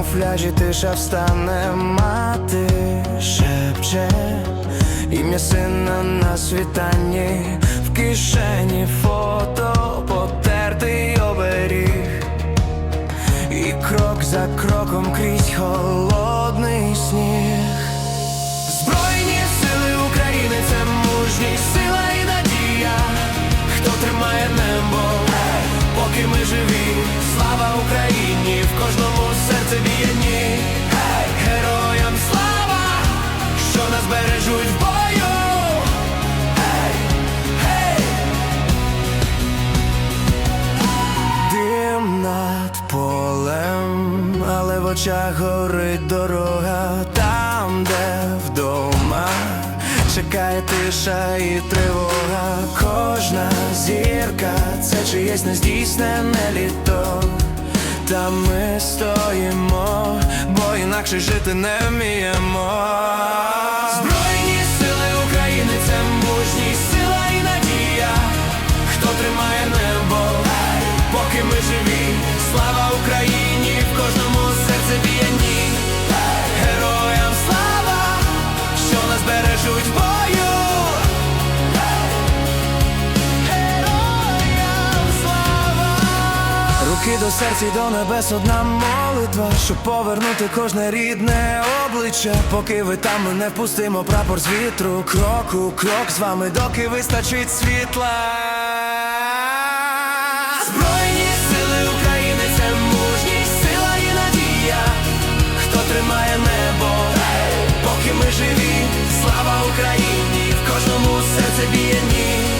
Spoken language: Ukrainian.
камуфляжі тиша встане мати шепче. Ім'я сина на світанні в кишені фото потертий оберіг. І крок за кроком крізь холодний сніг. Збройні сили України це мужність, сила і надія, хто тримає небо, поки ми живі, слава Україні, в кожному очах горить дорога там, де вдома чекає тиша і тривога. Кожна зірка це чиєсь нездійснене літо. Та ми стоїмо, бо інакше жити не вміємо. Збройні сили України це мужність, сила і надія, хто тримає небо, поки ми живі, слава Україні, Руки до серця й до небес одна молитва, щоб повернути кожне рідне обличчя. Поки ви там не впустимо прапор з вітру. Крок у крок з вами, доки вистачить світла. Збройні сили України це мужність, сила і надія. Хто тримає небо, поки ми живі, слава Україні, в кожному серце бієні.